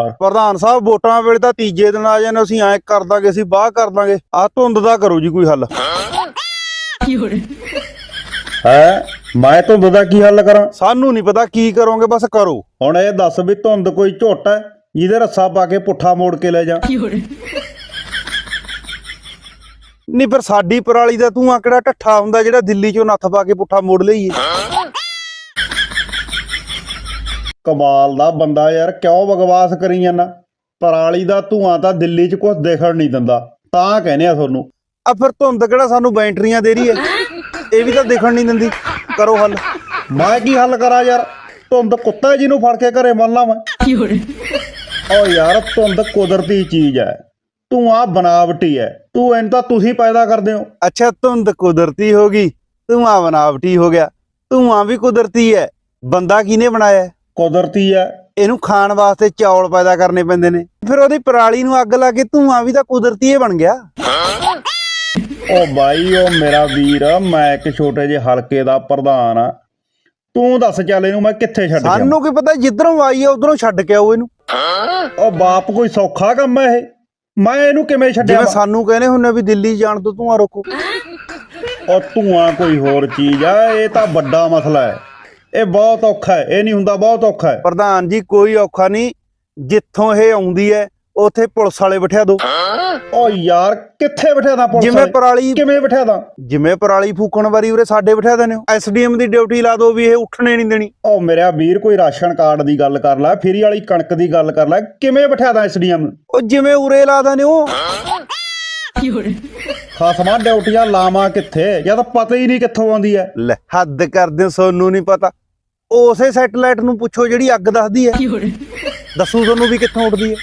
ਪ੍ਰਧਾਨ ਸਾਹਿਬ ਵੋਟਾਂ ਵੇਲੇ ਤਾਂ ਤੀਜੇ ਦਿਨ ਆ ਜਾਂਦੇ ਅਸੀਂ ਐਂ ਕਰ ਦਾਂਗੇ ਅਸੀਂ ਬਾਹ ਕਰ ਦਾਂਗੇ। ਆ ਧੁੰਦ ਦਾ ਕਰੋ ਜੀ ਕੋਈ ਹੱਲ। ਹੈ? ਮੈਂ ਧੁੰਦ ਦਾ ਕੀ ਹੱਲ ਕਰਾਂ? ਸਾਨੂੰ ਨਹੀਂ ਪਤਾ ਕੀ ਕਰੋਗੇ ਬਸ ਕਰੋ। ਹੁਣ ਇਹ ਦੱਸ ਵੀ ਧੁੰਦ ਕੋਈ ਝੋਟਾ ਹੈ? ਜਿਹਦੇ ਰੱਸਾ ਪਾ ਕੇ ਪੁੱਠਾ ਮੋੜ ਕੇ ਲੈ ਜਾ। ਨਹੀਂ ਫਿਰ ਸਾਡੀ ਪਰਾਲੀ ਦਾ ਧੂਆਂ ਕਿਹੜਾ ਢੱਠਾ ਹੁੰਦਾ ਜਿਹੜਾ ਦਿੱਲੀ ਚੋਂ ਨੱਥ ਪਾ ਕੇ ਪੁੱਠਾ ਮੋੜ ਲਈਏ। ਕਮਾਲ ਦਾ ਬੰਦਾ ਯਾਰ, ਕਿਉਂ ਬਗਵਾਸ ਕਰੀ ਜਾਂਦਾ? ਪਰਾਲੀ ਦਾ ਧੂਆਂ ਤਾਂ ਦਿੱਲੀ 'ਚ ਕੁਝ ਦੇਖਣ ਨਹੀਂ ਦਿੰਦਾ। ਤਾਂ ਕਹਿੰਦੇ ਆ ਤੁਹਾਨੂੰ, ਆ ਫਿਰ ਧੁੰਦ ਕਿਹੜਾ ਸਾਨੂੰ ਬੈਟਰੀਆਂ ਦੇ ਰਹੀ ਹੈ? ਇਹ ਵੀ ਤਾਂ ਦੇਖਣ ਨਹੀਂ ਦਿੰਦੀ। ਕਰੋ ਹੱਲ। ਮੈਂ ਕੀ ਹੱਲ ਕਰਾਂ ਯਾਰ? ਧੁੰਦ ਕੁੱਤਾ ਜਿਹਨੂੰ ਫੜ ਕੇ ਘਰੇ ਮੰਨ ਲਾ ਮੈਂ ਓ ਯਾਰ, ਧੁੰਦ ਕੁਦਰਤੀ ਚੀਜ਼ ਹੈ। ਧੂਆਂ ਬਨਾਵਟੀ ਹੈ। ਤੂੰ ਇਹਨੂੰ ਤਾਂ ਤੁਸੀਂ ਪੈਦਾ ਕਰਦੇ ਹੋ। ਅੱਛਾ, ਧੁੰਦ ਕੁਦਰਤੀ ਹੋ ਗਈ। ਧੂਆਂ ਬਣਾਵਟੀ ਹੋ ਗਿਆ। ਧੂਆਂ ਵੀ ਕੁਦਰਤੀ ਹੈ। ਬੰਦਾ ਕਿਹਨੇ ਬਣਾਇਆ? ਕੁਦਰਤੀ ਹੈ ਇਹਨੂੰ ਖਾਣ ਵਾਸਤੇ ਚੌਲ ਪੈਦਾ ਕਰਨੇ ਪੈਂਦੇ ਨੇ। ਫਿਰ ਉਹਦੀ ਪਰਾਲੀ ਨੂੰ ਅੱਗ ਲਾ ਕੇ ਧੂਆਂ ਵੀ ਤਾਂ ਕੁਦਰਤੀ ਹੀ ਬਣ ਗਿਆ। ਓ ਬਾਈ ਓ ਮੇਰਾ ਵੀਰ ਮੈਂ ਇੱਕ ਛੋਟੇ ਜਿਹੇ ਹਲਕੇ ਦਾ ਪ੍ਰਧਾਨ ਆ। ਤੂੰ ਦੱਸ ਚੱਲ ਇਹਨੂੰ ਮੈਂ ਕਿੱਥੇ ਛੱਡ ਜਾਵਾਂ ਸਾਨੂੰ ਕੀ ਪਤਾ ਜਿੱਧਰੋਂ ਆਈ ਹੈ ਉਧਰੋਂ ਛੱਡ ਕੇ ਆਓ ਇਹਨੂੰ। ਓ ਬਾਪ ਕੋਈ ਸੌਖਾ ਕੰਮ ਹੈ ਇਹ? ਮੈਂ ਇਹਨੂੰ ਕਿਵੇਂ ਛੱਡਿਆ ਜਿਵੇਂ ਸਾਨੂੰ ਕਹਿੰਦੇ ਹੁੰਨੇ ਵੀ ਦਿੱਲੀ ਜਾਣ ਤੋਂ ਧੂਆਂ ਰੋਕੋ। ਓ ਧੂਆਂ ਕੋਈ ਹੋਰ ਚੀਜ਼ ਆ ਇਹ ਤਾਂ ਵੱਡਾ ਮਸਲਾ ਹੈ। ਇਹ ਬਹੁਤ ਔਖਾ ਹੈ ਇਹ ਨਹੀਂ ਹੁੰਦਾ ਬਹੁਤ ਔਖਾ ਹੈ। ਪ੍ਰਧਾਨ ਜੀ ਕੋਈ ਔਖਾ ਨਹੀਂ ਜਿੱਥੋਂ ਇਹ ਆਉਂਦੀ ਹੈ ਉੱਥੇ ਪੁਲਿਸ ਵਾਲੇ ਬਿਠਾ ਦਿਓ। ਓ ਯਾਰ ਕਿੱਥੇ ਬਿਠਾ ਦਾਂ ਪੁਲਿਸ ਜਿਵੇਂ? ਪਰਾਲੀ ਕਿਵੇਂ ਬਿਠਾ ਦਾਂ? ਜਿਵੇਂ ਪਰਾਲੀ ਫੂਕਣ ਵਾਰੀ ਉਰੇ ਸਾਡੇ ਬਿਠਾ ਦੇਣੇ ਐਸਡੀਐਮ ਦੀ ਡਿਊਟੀ ਲਾ ਦਿਓ ਵੀ ਇਹ ਉੱਠਣੇ ਨਹੀਂ ਦੇਣੀ। ਓ ਮੇਰਾ ਵੀਰ ਕੋਈ ਰਾਸ਼ਨ ਕਾਰਡ ਦੀ ਗੱਲ ਕਰ ਲੈ ਫਰੀ ਵਾਲੀ ਕਣਕ ਦੀ ਗੱਲ ਕਰ ਲੈ ਕਿਵੇਂ ਬਿਠਾ ਦਾਂ ਐਸਡੀਐਮ ਉਹ ਜਿਵੇਂ ਉਰੇ ਲਾ ਦੇਣੇ ਉਹ ਖਾਸਮਾ ਡਿਊਟੀਆਂ ਲਾਵਾਂ ਕਿੱਥੇ? ਜਦ ਪਤਾ ਹੀ ਨਹੀਂ ਕਿੱਥੋਂ ਆਉਂਦੀ ਹੈ। ਲੈ ਹੱਦ ਕਰਦੇ ਸੋਨੂੰ ਨਹੀਂ ਪਤਾ। ਉਸੇ ਸੈਟਲਾਈਟ ਨੂੰ ਪੁੱਛੋ ਜਿਹੜੀ ਅੱਗ ਦੱਸਦੀ ਹੈ। ਦੱਸੂ ਤੁਹਾਨੂੰ ਵੀ ਕਿੱਥੋਂ ਉੱਡਦੀ ਹੈ।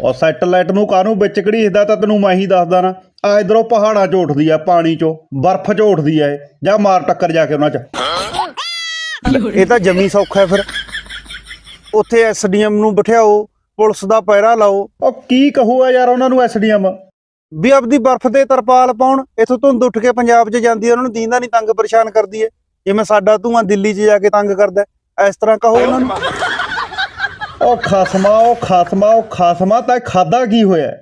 ਉਹ ਸੈਟਲਾਈਟ ਨੂੰ ਕਾਹਨੂੰ ਵਿੱਚ ਘੜੀਸਦਾ ਤਾਂ ਤੈਨੂੰ ਮੈਂ ਹੀ ਦੱਸਦਾ ਨਾ। ਆ ਇਧਰੋਂ ਪਹਾੜਾਂ 'ਚ ਉੱਠਦੀ ਆ ਪਾਣੀ 'ਚੋਂ ਬਰਫ਼ 'ਚ ਉੱਠਦੀ ਆ ਇਹ ਜਾਂ ਮਾਰ ਟੱਕਰ ਜਾ ਕੇ ਉਹਨਾਂ 'ਚ। ਇਹ ਤਾਂ ਜਮੀ ਸੌਖਾ ਹੈ ਫਿਰ। ਉੱਥੇ ਐਸਡੀਐਮ ਨੂੰ ਬਿਠਾਓ ਪੁਲਿਸ ਦਾ ਪਹਿਰਾ ਲਾਓ। ਉਹ ਕੀ ਕਹੂਗਾ ਯਾਰ ਉਹਨਾਂ ਨੂੰ ਐਸਡੀਐਮ? ਵੀ ਆਪਦੀ ਬਰਫ਼ ਤੇ ਤਰਪਾਲ ਪਾਉਣ ਇਥੋਂ ਧੁੰਦ ਉੱਠ ਕੇ ਪੰਜਾਬ 'ਚ ਜਾਂਦੀ ਹੈ ਉਹਨਾਂ ਨੂੰ ਦੀਂਦਾ ਨਹੀਂ ਤੰਗ ਪਰੇਸ਼ਾਨ ਕਰਦੀ ਹੈ ਜਿਵੇਂ ਸਾਡਾ ਧੂਆਂ ਦਿੱਲੀ 'ਚ ਜਾ ਕੇ ਤੰਗ ਕਰਦਾ। ਇਸ ਤਰ੍ਹਾਂ ਕਹੋ ਉਹਨਾਂ ਨੂੰ। ਉਹ ਖਸਮਾ ਉਹ ਖਸਮਾ ਉਹ ਖਸਮਾ ਤਾਂ ਖਾਦਾ ਕੀ ਹੋਇਆ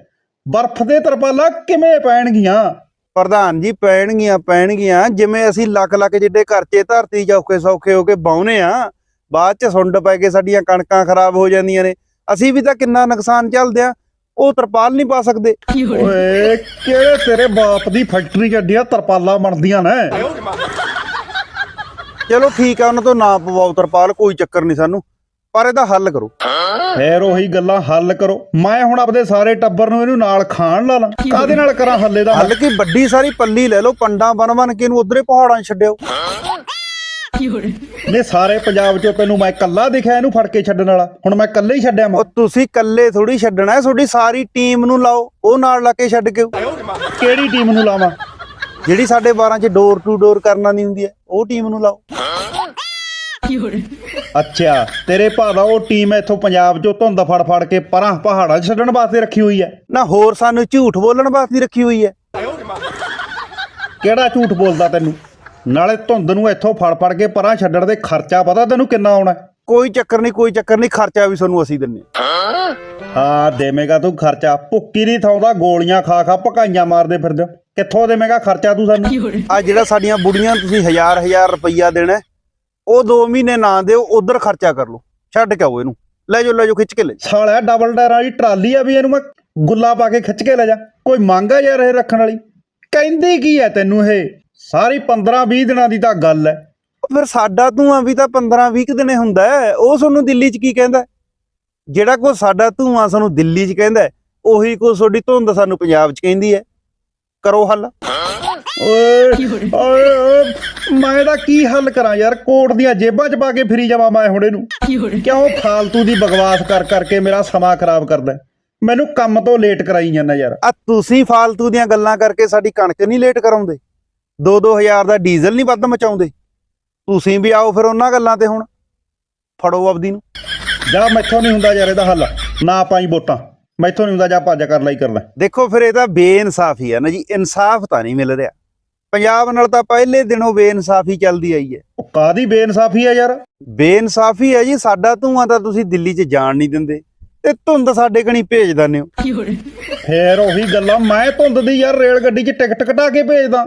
ਬਰਫ਼ ਦੇ ਤਰਪਾਲਾਂ ਕਿਵੇਂ ਪੈਣਗੀਆਂ? ਪ੍ਰਧਾਨ ਜੀ ਪੈਣਗੀਆਂ ਪੈਣਗੀਆਂ। ਜਿਵੇਂ ਅਸੀਂ ਲੱਖ ਲੱਖ ਜਿੱਡੇ ਖਰਚੇ ਧਰਤੀ ਔਖੇ ਸੌਖੇ ਹੋ ਕੇ ਬਾਉਨੇ ਆ ਬਾਅਦ 'ਚ ਸੁੰਡ ਪੈ ਕੇ ਸਾਡੀਆਂ ਕਣਕਾਂ ਖਰਾਬ ਹੋ ਜਾਂਦੀਆਂ ਨੇ। ਅਸੀਂ ਵੀ ਤਾਂ ਕਿੰਨਾ ਨੁਕਸਾਨ ਝੱਲਦੇ ਆ ਉਹ ਤਰਪਾਲ ਨਹੀਂ ਪਾ ਸਕਦੇ। ਓਏ ਕਿਹੜੇ ਤੇਰੇ ਬਾਪ ਦੀ ਫੈਕਟਰੀ 'ਚ ਅੱਡੀਆਂ ਤਰਪਾਲਾਂ ਬਣਦੀਆਂ ਨੇ? ਚਲੋ ਠੀਕ ਆ ਉਹਨਾਂ ਤੋਂ ਨਾ ਪਵਾਓ ਤਰਪਾਲ ਕੋਈ ਚੱਕਰ ਨਹੀਂ ਸਾਨੂੰ। ਪਰ ਇਹਦਾ ਹੱਲ ਕਰੋ। ਫੇਰ ਉਹੀ ਗੱਲਾਂ ਹੱਲ ਕਰੋ। ਮੈਂ ਹੁਣ ਆਪਦੇ ਸਾਰੇ ਟੱਬਰ ਨੂੰ ਇਹਨੂੰ ਨਾਲ ਖਾਣ ਲਾ ਲਾਂ। ਕਾਹਦੇ ਨਾਲ ਕਰਾਂ ਹੱਲੇ ਦਾ? ਹੱਲ ਕੀ? ਵੱਡੀ ਸਾਰੀ ਪੱਲੀ ਲੈ ਲਓ ਪੰਡਾਂ ਬਨ ਬਨ ਕੇ ਇਹਨੂੰ ਉਧਰੇ ਪਹਾੜਾਂ 'ਚ ਛੱਡਿਓ। ਨੇ ਸਾਰੇ ਪੰਜਾਬ 'ਚੋਂ ਤੈਨੂੰ ਮੈਂ ਇਕੱਲਾ ਦਿਖਿਆ ਇਹਨੂੰ ਫੜ ਕੇ ਛੱਡਣ ਵਾਲਾ। ਹੁਣ ਮੈਂ ਇਕੱਲੇ ਹੀ ਛੱਡਿਆ ਉਹ ਮੈਂ ਤੁਸੀਂ ਇਕੱਲੇ ਥੋੜੀ ਛੱਡਣਾ ਹੈ ਤੁਹਾਡੀ ਸਾਰੀ ਟੀਮ ਨੂੰ ਲਾਓ ਉਹ ਨਾਲ ਲਾ ਕੇ ਛੱਡ ਕੇ। ਕਿਹੜੀ ਟੀਮ ਨੂੰ ਲਾਵਾਂ? ਜਿਹੜੀ ਸਾਡੇ 12 'ਚ ਡੋਰ ਟੂ ਡੋਰ ਕਰਨਾ ਨਹੀਂ ਹੁੰਦੀ ਹੈ ਉਹ ਟੀਮ ਨੂੰ ਲਾਓ ਅੱਛਾ ਤੇਰੇ ਭਾਦਾ ਉਹ ਟੀਮ ਇੱਥੋਂ ਪੰਜਾਬ 'ਚੋਂ ਧੁੰਦ ਫੜ ਫੜ ਕੇ ਪਰਾਂ ਪਹਾੜਾਂ 'ਚ ਛੱਡਣ ਵਾਸਤੇ ਰੱਖੀ ਹੋਈ ਹੈ ਨਾ ਹੋਰ ਸਾਨੂੰ ਝੂਠ ਬੋਲਣ ਵਾਸਤੇ ਰੱਖੀ ਹੋਈ ਹੈ ਕਿਹੜਾ ਝੂਠ ਬੋਲਦਾ ਤੈਨੂੰ ਨਾਲੇ ਧੁੰਦ ਨੂੰ ਇੱਥੋਂ ਫੜ ਫੜ ਕੇ ਪਰਾਂ ਛੱਡਣ ਦੇ ਖਰਚਾ ਪਤਾ ਤੈਨੂੰ ਕਿੰਨਾ ਆਉਣਾ? ਕੋਈ ਚੱਕਰ ਨਹੀਂ ਕੋਈ ਚੱਕਰ ਨਹੀਂ ਖਰਚਾ ਵੀ ਤੁਹਾਨੂੰ ਅਸੀਂ ਦਿੰਨੇ ਹਾਂ। ਦੇਵੇਂਗਾ ਤੂੰ ਖਰਚਾ ਭੁੱਕੀ ਨਹੀਂ ਥਾਉਂਦਾ ਗੋਲੀਆਂ ਖਾ ਖਾ ਭਕਾਈਆਂ ਮਾਰਦੇ ਫਿਰਦੇ। ਕਿੱਥੋਂ ਦੇਵੇਂਗਾ ਖਰਚਾ ਤੂੰ ਸਾਨੂੰ। ਆ ਜਿਹੜਾ ਸਾਡੀਆਂ ਬੁੜੀਆਂ ਤੁਸੀਂ ਹਜ਼ਾਰ ਹਜ਼ਾਰ ਰੁਪਈਆ ਦੇਣਾ ਉਹ 2 ਮਹੀਨੇ ਨਾ ਦਿਓ ਉਧਰ ਖਰਚਾ ਕਰ ਲਓ। ਛੱਡ ਕੇ ਆਓ ਇਹਨੂੰ। ਲੈ ਜਾਓ ਲੈ ਜਾਓ ਖਿੱਚ ਕੇ ਲੈ। ਸਾਲਿਆ ਡਬਲ ਟਾਇਰ ਵਾਲੀ ਟਰਾਲੀ ਆ ਵੀ ਇਹਨੂੰ ਮੈਂ ਗੁੱਲਾ ਪਾ ਕੇ ਖਿੱਚ ਕੇ ਲੈ ਜਾ। ਕੋਈ ਮੰਗ ਆ ਯਾਰ ਇਹ ਰੱਖਣ ਵਾਲੀ? ਕਹਿੰਦੀ ਕੀ ਹੈ ਤੈਨੂੰ ਇਹ? ਸਾਰੀ 15 20 ਦਿਨਾਂ ਦੀ ਤਾਂ ਗੱਲ ਹੈ। ਫਿਰ ਸਾਡਾ ਧੂਆਂ ਵੀ ਤਾਂ 15 20 ਦਿਨੇ ਹੁੰਦਾ ਉਹ ਤੁਹਾਨੂੰ ਦਿੱਲੀ 'ਚ ਕੀ ਕਹਿੰਦਾ? ਜਿਹੜਾ ਕੋ ਸਾਡਾ ਧੂਆਂ ਸਾਨੂੰ ਦਿੱਲੀ 'ਚ ਕਹਿੰਦਾ ਉਹੀ ਕੋ ਤੁਹਾਡੀ ਧੁੰਦ ਸਾਨੂੰ ਪੰਜਾਬ 'ਚ ਕਹਿੰਦੀ ਹੈ। ਕਰੋ ਹੱਲ। ਓਏ ਓਏ ਓਏ, ਮੈਂ ਇਹਦਾ ਕੀ ਹੱਲ ਕਰਾਂ ਯਾਰ? ਕੋਟ ਦੀਆਂ ਜੇਬਾਂ 'ਚ ਪਾ ਕੇ ਫਿਰੀ ਜਾਵਾਂ ਮੈਂ ਹੁਣ ਇਹਨੂੰ। ਕਿਉਂ ਫਾਲਤੂ ਦੀ ਬਕਵਾਸ ਕਰ ਕਰਕੇ ਮੇਰਾ ਸਮਾਂ ਖਰਾਬ ਕਰਦਾ ਹੈ? ਮੈਨੂੰ ਕੰਮ ਤੋਂ ਲੇਟ ਕਰਾਈ ਜਾਂਦਾ ਯਾਰ। ਆ ਤੁਸੀਂ ਫਾਲਤੂ ਦੀਆਂ ਗੱਲਾਂ ਕਰਕੇ ਸਾਡੀ ਕਣਕ ਨਹੀਂ ਲੇਟ ਕਰਾਉਂਦੇ। 2-2000 ਦਾ ਡੀਜ਼ਲ ਨਹੀਂ ਵੱਧ ਮਚਾਉਂਦੇ। ਤੁਸੀਂ ਵੀ ਆਓ ਫਿਰ ਉਹਨਾਂ ਗੱਲਾਂ ਤੇ ਹੁਣ। ਫੜੋ ਆਪਦੀ ਨੂੰ। ਜਾਂ ਮੈਥੋਂ ਨਹੀਂ ਹੁੰਦਾ ਯਾਰ ਇਹਦਾ ਹੱਲ। ਨਾ ਪਾਈ ਵੋਟਾਂ। ਮੈਥੋਂ ਨਹੀਂ ਹੁੰਦਾ ਜਾਂ ਭੱਜ ਕਰ ਲਈ ਕਰ ਲੈ। ਦੇਖੋ ਫਿਰ ਇਹ ਤਾਂ ਬੇਇਨਸਾਫੀ ਹੈ ਨਾ ਜੀ ਇਨਸਾਫ ਤਾਂ ਨਹੀਂ ਮਿਲ ਰਿਹਾ। ਪੰਜਾਬ ਨਾਲ ਤਾਂ ਪਹਿਲੇ ਦਿਨੋਂ ਬੇਇਨਸਾਫੀ ਚੱਲਦੀ ਆਈ ਹੈ। ਉਹ ਕਾਦੀ ਬੇਇਨਸਾਫੀ ਹੈ ਯਾਰ? ਬੇਇਨਸਾਫੀ ਹੈ ਜੀ ਸਾਡਾ ਧੂਆਂ ਤਾਂ ਤੁਸੀਂ ਦਿੱਲੀ 'ਚ ਜਾਣ ਨਹੀਂ ਦਿੰਦੇ। ਤੇ ਧੁੰਦ ਸਾਡੇ ਕਣੀ ਭੇਜ ਦਿੰਦੇ ਹੋ। ਫੇਰ ਉਹੀ ਗੱਲਾਂ ਮੈਂ ਧੁੰਦ ਦੀ ਯਾਰ ਰੇਲ ਗੱਡੀ 'ਚ ਟਿਕਟ ਕਟਾ ਕੇ ਭੇਜਦਾ।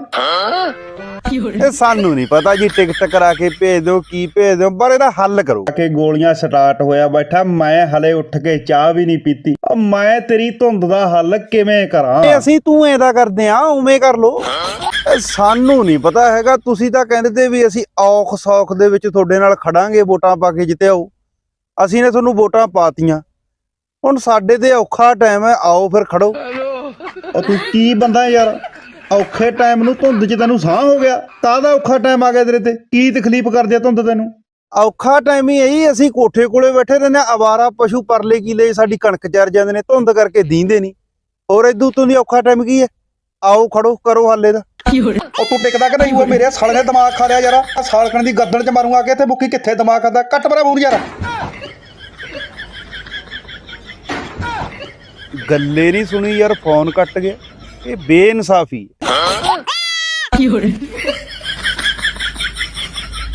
ਇਹ ਸਾਨੂੰ ਨਹੀਂ ਪਤਾ ਜੀ ਟਿਕਟ ਕਰਾ ਕੇ ਭੇਜ ਦਿਓ ਕੀ ਭੇਜ ਦਿਓ ਪਰ ਇਹਦਾ ਹੱਲ ਕਰੋ। ਕਿ ਗੋਲੀਆਂ ਸਟਾਰਟ ਹੋਇਆ ਬੈਠਾ ਮੈਂ ਹਲੇ ਉੱਠ ਕੇ ਚਾਹ ਵੀ ਨਹੀਂ ਪੀਤੀ। ਆ ਮੈਂ ਤੇਰੀ ਧੁੰਦ ਦਾ ਹੱਲ ਕਿਵੇਂ ਕਰਾਂ? ਤੇ ਅਸੀਂ ਤੂੰ ਐਦਾ ਕਰਦੇ ਆ ਉਵੇਂ ਕਰ ਲੋ ਇਹ ਸਾਨੂੰ ਨਹੀਂ ਪਤਾ ਹੈਗਾ ਤੁਸੀਂ ਤਾਂ ਕਹਿੰਦੇ ਤੇ ਵੀ ਅਸੀਂ ਔਖ ਸੌਖ ਦੇ ਵਿੱਚ ਤੁਹਾਡੇ ਨਾਲ ਖੜਾਂਗੇ ਵੋਟਾਂ ਪਾ ਕੇ ਜਿੱਤਿਆਓ ਅਸੀਂ ਨੇ ਤੁਹਾਨੂੰ ਵੋਟਾਂ ਪਾਤੀਆਂ। ਹੁਣ ਸਾਡੇ ਤੇ ਔਖਾ ਟਾਈਮ ਹੈ ਆਓ ਫਿਰ ਖੜੋ। ਉਹ ਤੂੰ ਕੀ ਬੰਦਾ ਯਾਰ? ਔਖੇ ਟਾਈਮ ਨੂੰ ਧੁੰਦ 'ਚ ਤੈਨੂੰ ਸਾਹ ਹੋ ਗਿਆ। ਕਾਹਦਾ ਔਖਾ ਟਾਈਮ ਆ ਗਿਆ ਤੇਰੇ ਤੇ? ਕੀ ਤਕਲੀਫ ਕਰਦੀ ਆ ਧੁੰਦ ਤੈਨੂੰ? ਔਖਾ ਟਾਈਮ ਹੀ ਇਹੀ ਅਸੀਂ ਕੋਠੇ ਕੋਲੇ ਬੈਠੇ ਰਹਿੰਦੇ ਹਾਂ ਆਵਾਰਾ ਪਸ਼ੂ ਪਰਲੇ ਕੀਲੇ ਸਾਡੀ ਕਣਕ ਚਰ ਜਾਂਦੇ ਨੇ ਧੁੰਦ ਕਰਕੇ ਦੀਂਦੇ ਨਹੀਂ। ਹੋਰ ਇਦੂ ਤੋਂ ਦੀ ਔਖਾ ਟਾਈਮ ਕੀ ਹੈ? ਆਓ ਖੜੋ ਕਰੋ ਹੱਲੇ ਦਾ। ਉਹ ਤੂੰ ਟਿਕਦਾ ਕਿ ਨਹੀਂ? ਉਹ ਮੇਰੇ ਸਾਲੇ ਨੇ ਦਿਮਾਗ ਖਾ ਲਿਆ ਯਾਰ। ਆ ਸਾਲਕਣ ਦੀ ਗੱਦੜ 'ਚ ਮਾਰੂੰਗਾ ਕਿ ਇੱਥੇ ਬੁੱਕੀ ਕਿੱਥੇ ਦਿਮਾਗ ਖਾਦਾ? ਕੱਟ ਪਰਾ ਮੂੰਹ ਯਾਰ। ਗੱਲੇ ਨਹੀਂ ਸੁਣੀ ਯਾਰ ਫੋਨ ਕੱਟ ਗਿਆ ਇਹ ਬੇਇਨਸਾਫੀ ਹੈ।